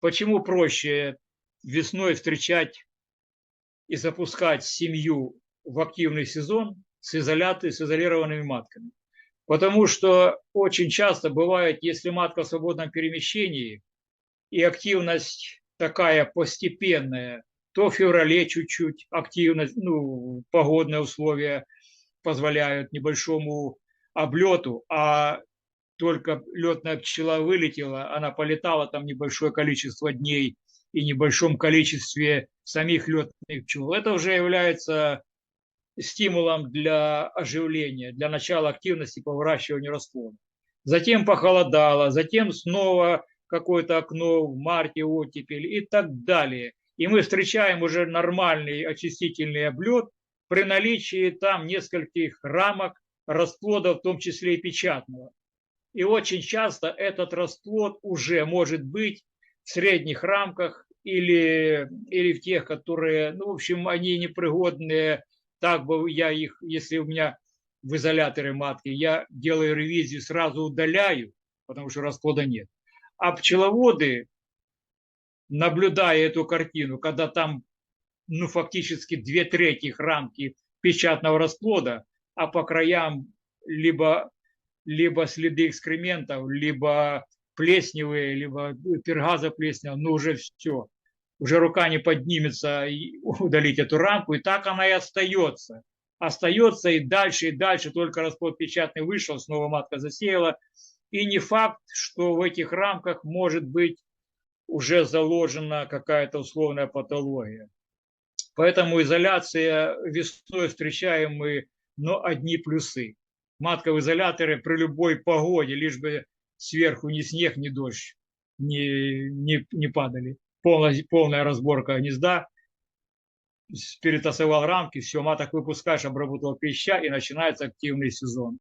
Почему проще весной встречать и запускать семью в активный сезон с, изолятой, с изолированными матками? Потому что очень часто бывает, если матка в свободном перемещении и активность такая постепенная, то в феврале чуть-чуть активность, ну, погодные условия позволяют небольшому облету, а только летная пчела вылетела, она полетала там небольшое количество дней и небольшом количестве самих летных пчел. Это уже является стимулом для оживления, для начала активности по выращиванию расплода. Затем похолодало, затем снова какое-то окно в марте, оттепель и так далее. И мы встречаем уже нормальный очистительный облет при наличии там нескольких рамок расплода, в том числе и печатного. И очень часто этот расплод уже может быть в средних рамках или, или в тех, которые, ну, в общем, они непригодные. Так бы я их, если у меня в изоляторе матки, я делаю ревизию, сразу удаляю, потому что расплода нет. А пчеловоды, наблюдая эту картину, когда там ну, фактически две трети рамки печатного расплода, а по краям либо либо следы экскрементов, либо плесневые, либо пергаза плесневая, ну уже все. Уже рука не поднимется удалить эту рамку, и так она и остается. Остается и дальше, и дальше, только расплод печатный вышел, снова матка засеяла. И не факт, что в этих рамках может быть уже заложена какая-то условная патология. Поэтому изоляция весной встречаем мы, но одни плюсы матка в изоляторе при любой погоде, лишь бы сверху ни снег, ни дождь не, не, не падали. Полная, полная разборка гнезда, перетасовал рамки, все, маток выпускаешь, обработал пища и начинается активный сезон.